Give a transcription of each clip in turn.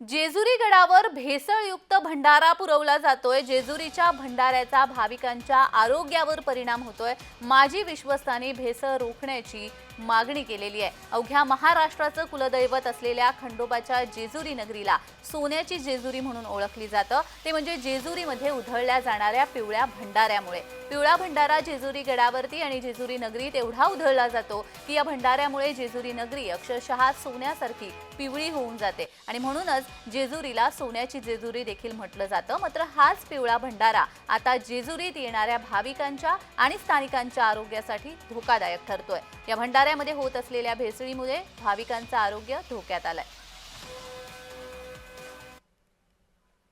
जेजुरी गडावर भेसळयुक्त भंडारा पुरवला जातोय. जेजुरीच्या भंडाऱ्याचा भाविकांच्या आरोग्यावर परिणाम होतोय. माजी विश्वस्तांनी भेसळ रोखण्याची मागणी केलेली आहे. अवघ्या महाराष्ट्राचं कुलदैवत असलेल्या खंडोबाच्या जेजुरी नगरीला सोन्याची जेजुरी म्हणून ओळखली जातं. ते म्हणजे जेजुरीमध्ये उधळल्या जाणाऱ्या पिवळ्या भंडाऱ्यामुळे. पिवळा भंडारा जेजुरी गडावरती आणि जेजुरी नगरीत एवढा उधळला जातो की या भंडाऱ्यामुळे जेजुरी नगरी अक्षरशः सोन्यासारखी पिवळी होऊन जाते. आणि म्हणूनच जेजुरीला सोन्याची जेजुरी देखील म्हटलं जातं. मात्र हाच पिवळा भंडारा आता जेजुरीत येणाऱ्या भाविकांच्या आणि स्थानिकांच्या आरोग्यासाठी धोकादायक ठरतोय. या भंडाऱ्यामध्ये होत असलेल्या भेसळीमुळे भाविकांचं आरोग्य धोक्यात आलंय.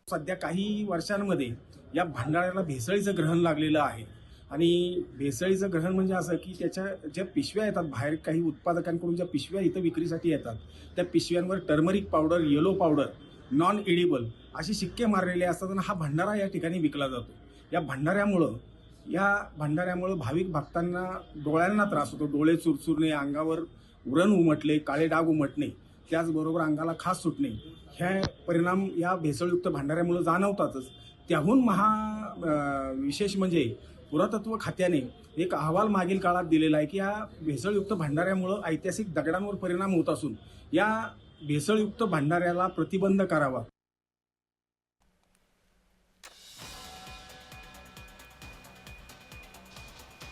सध्या काही वर्षांमध्ये या भंडाऱ्याला भेसळीचं ग्रहण लागलेलं आहे. आणि भेसळीचं ग्रहण म्हणजे असं की त्याच्या ज्या पिशव्या येतात बाहेर काही उत्पादकांकडून ज्या पिशव्या इथं विक्रीसाठी येतात त्या पिशव्यांवर turmeric powder yellow powder non edible असे शिक्के मारलेले असतात आणि हा भंडारा या ठिकाणी विकला जातो. या भंडाऱ्यामुळं या भंडाऱ्यामुळं भाविक भक्तांना डोळ्यांना त्रास होतो. डोळे चुरचुरणे अंगावर उरण उमटले काळे डाग उमटणे त्याचबरोबर अंगाला खास सुटणे ह्या परिणाम या भेसळयुक्त भांडाऱ्यामुळे जाणवतातच. त्याहून महा विशेष म्हणजे पुरातत्व खात्याने एक अहवाल मागील काळात दिलेला आहे की या भेसळयुक्त भांडाऱ्यामुळं ऐतिहासिक दगडांवर परिणाम होत असून या भेसळयुक्त भांडाऱ्याला प्रतिबंध करावा.